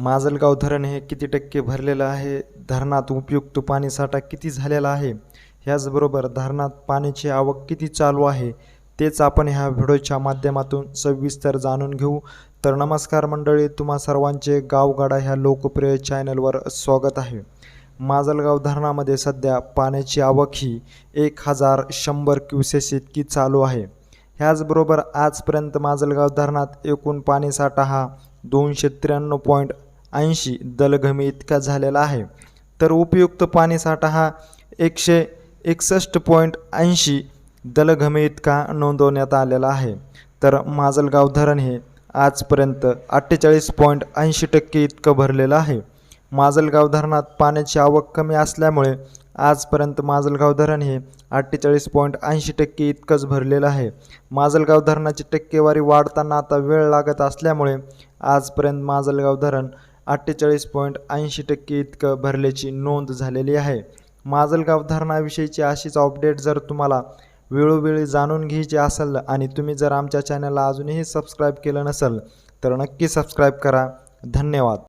माजलगाव धरण हे किती टक्के भरलेलं आहे? धरणात उपयुक्त पाणीसाठा किती झालेला आहे? ह्याचबरोबर धरणात पाण्याची आवक किती चालू आहे? तेच आपण ह्या व्हिडिओच्या माध्यमातून सविस्तर जाणून घेऊ. तर नमस्कार मंडळी तुम्हा सर्वांचे गावगाडा ह्या लोकप्रिय चॅनलवर स्वागत आहे. माजलगाव धरणामध्ये सध्या पाण्याची आवक ही एक हजार शंभर क्युसेस इतकी चालू आहे. ह्याचबरोबर आजपर्यंत माजलगाव धरणात एकूण पाणीसाठा हा दोनशे त्र्याण्णव पॉईंट ऐंशी दलघमी इतका झालेला आहे. तर उपयुक्त पाणीसाठा हा एकशे एकसष्ट पॉईंट ऐंशी दलघमी इतका नोंदवण्यात आलेला आहे. तर माजलगाव धरण हे आजपर्यंत अठ्ठेचाळीस पॉईंट ऐंशी टक्के इतकं भरलेलं आहे. माजलगाव धरणात पाण्याची आवक कमी असल्यामुळे आजपर्यंत माजलगाव धरण हे अठ्ठेचाळीस पॉईंट ऐंशी टक्के इतकंच भरलेलं आहे. माजलगाव धरणाची टक्केवारी वाढताना आता वेळ लागत असल्यामुळे आजपर्यंत माजलगाव धरण अठ्ठेचाळीस पॉईंट ऐंशी टक्के इतकं भरल्याची नोंद झालेली आहे. माजलगाव धरणाविषयीची अशीच अपडेट जर तुम्हाला वेळोवेळी जाणून घ्यायची असेल आणि तुम्ही जर आमच्या चॅनलला अजूनही सबस्क्राईब केलं नसेल तर नक्की सबस्क्राईब करा. धन्यवाद.